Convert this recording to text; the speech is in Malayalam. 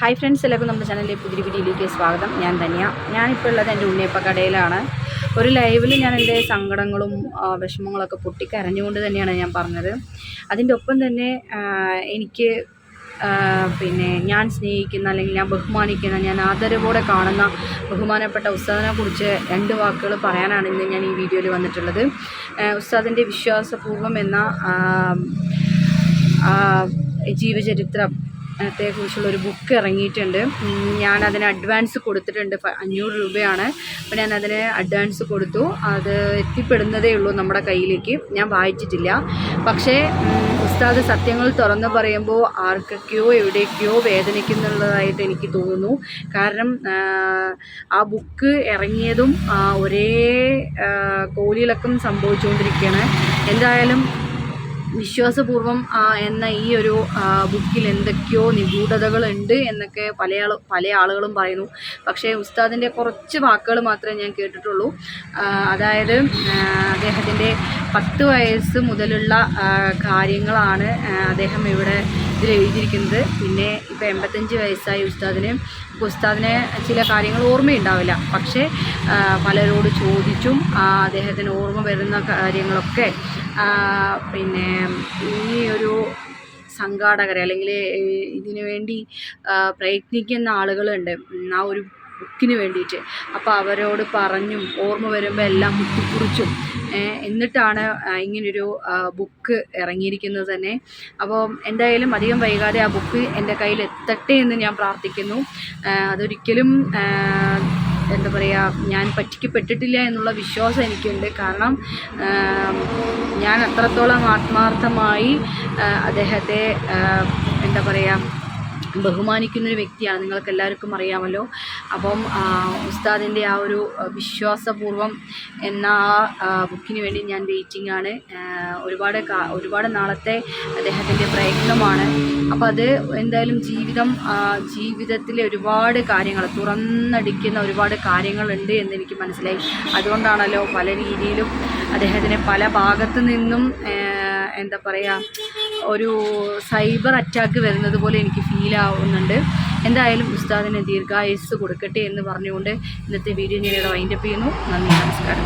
ഹായ് ഫ്രണ്ട്സ് എല്ലാവർക്കും നമ്മുടെ ചാനലിലെ പുതിയ വീഡിയോയിലേക്ക് സ്വാഗതം. ഞാൻ തന്നെയാണ് ഞാനിപ്പോൾ ഉള്ളത് എന്റെ ഉണ്ണിയപ്പ കടയിലാണ്. ഒരു ലൈവിൽ ഞാൻ എന്റെ സങ്കടങ്ങളും വിഷമങ്ങളൊക്കെ പൊട്ടിക്കരഞ്ഞുകൊണ്ട് തന്നെയാണ് ഞാൻ പറഞ്ഞത്. അതിന്റെ ഒപ്പം തന്നെ എനിക്ക് പിന്നെ ഞാൻ സ്നേഹിക്കുന്ന അല്ലെങ്കിൽ ഞാൻ ബഹുമാനിക്കുന്ന ഞാൻ ആദരവോടെ കാണുന്ന ബഹുമാനപ്പെട്ട ഉസ്താദിനെ കുറിച്ച് രണ്ട് വാക്കുകൾ പറയാനാണ് ഇന്ന് ഞാൻ ഈ വീഡിയോയിൽ വന്നിട്ടുള്ളത്. ഉസ്താദിന്റെ വിശ്വാസപൂർവം എന്ന ജീവചരിത്രം ത്തെ കുറിച്ചുള്ള ഒരു ബുക്ക് ഇറങ്ങിയിട്ടുണ്ട്. ഞാൻ അതിന് അഡ്വാൻസ് കൊടുത്തിട്ടുണ്ട്. അഞ്ഞൂറ് രൂപയാണ്. അപ്പോൾ ഞാൻ അതിന് അഡ്വാൻസ് കൊടുത്തു. അത് എത്തിപ്പെടുന്നതേ ഉള്ളൂ നമ്മുടെ കയ്യിലേക്ക്. ഞാൻ വായിച്ചിട്ടില്ല. പക്ഷേ ഉസ്താദ് സത്യങ്ങൾ തുറന്നു പറയുമ്പോൾ ആർക്കൊക്കെയോ എവിടേക്കോ വേദനിക്കുന്നുള്ളതായിട്ട് എനിക്ക് തോന്നുന്നു. കാരണം ആ, ബുക്ക് ഇറങ്ങിയതും ഒരേ കോലിളക്കം സംഭവിച്ചുകൊണ്ടിരിക്കുകയാണ്. എന്തായാലും വിശ്വാസപൂർവം എന്ന ഈ ഒരു ബുക്കിൽ എന്തൊക്കെയോ നിഗൂഢതകളുണ്ട് എന്നൊക്കെ പല ആൾ പല ആളുകളും പറയുന്നു. പക്ഷേ ഉസ്താദിന്റെ കുറച്ച് വാക്കുകൾ മാത്രമേ ഞാൻ കേട്ടിട്ടുള്ളൂ. അതായത് അദ്ദേഹത്തിന്റെ പത്ത് വയസ്സ് മുതലുള്ള കാര്യങ്ങളാണ് അദ്ദേഹം ഇവിടെ ഇതിൽ എഴുതിയിരിക്കുന്നത്. പിന്നെ ഇപ്പോൾ എൺപത്തഞ്ച് വയസ്സായി ഉസ്താദിന് ഉസ്താദിന് ചില കാര്യങ്ങൾ ഓർമ്മയുണ്ടാവില്ല. പക്ഷേ പലരോട് ചോദിച്ചും അദ്ദേഹത്തിന് ഓർമ്മ വരുന്ന കാര്യങ്ങളൊക്കെ പിന്നെ ഈ ഒരു സംഘാടകരെ അല്ലെങ്കിൽ ഇതിനു വേണ്ടി പ്രയത്നിക്കുന്ന ആളുകളുണ്ട്. ആ ഒരു ബുക്കിന് വേണ്ടിയിട്ട്. അപ്പോൾ അവരോട് പറഞ്ഞും ഓർമ്മ വരുമ്പോൾ എല്ലാം കുത്തിക്കുറിച്ചും എന്നിട്ടാണ് ഇങ്ങനൊരു ബുക്ക് ഇറങ്ങിയിരിക്കുന്നത് തന്നെ. അപ്പോൾ എന്തായാലും അധികം വൈകാതെ ആ ബുക്ക് എന്റെ കയ്യിൽ എത്തട്ടെ എന്ന് ഞാൻ പ്രാർത്ഥിക്കുന്നു. അതൊരിക്കലും എന്താ പറയുക ഞാൻ പറ്റിക്കപ്പെട്ടിട്ടില്ല എന്നുള്ള വിശ്വാസം എനിക്കുണ്ട്. കാരണം ഞാൻ അത്രത്തോളം ആത്മാർത്ഥമായി അദ്ദേഹത്തെ എന്താ പറയുക ബഹുമാനിക്കുന്ന ഒരു വ്യക്തിയാണ്. നിങ്ങൾക്ക് എല്ലാവർക്കും അറിയാമല്ലോ. അപ്പം ഉസ്താദിന്റെ ആ ഒരു വിശ്വാസപൂർവം എന്ന ആ ബുക്കിന് വേണ്ടി ഞാൻ വെയിറ്റിംഗ് ആണ്. ഒരുപാട് ഒരുപാട് നാളത്തെ അദ്ദേഹത്തിന്റെ പ്രയത്നമാണ്. അപ്പോൾ അത് എന്തായാലും ജീവിതം ജീവിതത്തിലെ ഒരുപാട് കാര്യങ്ങൾ തുറന്നടിക്കുന്ന ഒരുപാട് കാര്യങ്ങളുണ്ട് എന്ന് എനിക്ക് മനസ്സിലായി. അതുകൊണ്ടാണല്ലോ പല രീതിയിലും അദ്ദേഹത്തിന് പല ഭാഗത്തു നിന്നും എന്താ പറയുക ഒരു സൈബർ അറ്റാക്ക് വരുന്നത് പോലെ എനിക്ക് ഫീൽ ആവുന്നുണ്ട് എന്തായാലും ഉസ്താദിന് ദീർഘായുസ് കൊടുക്കട്ടെ എന്ന് പറഞ്ഞുകൊണ്ട് ഇന്നത്തെ വീഡിയോ ഞാൻ ഇവിടെ വൈൻഡപ്പ് ചെയ്യുന്നു. നന്ദി നമസ്കാരം.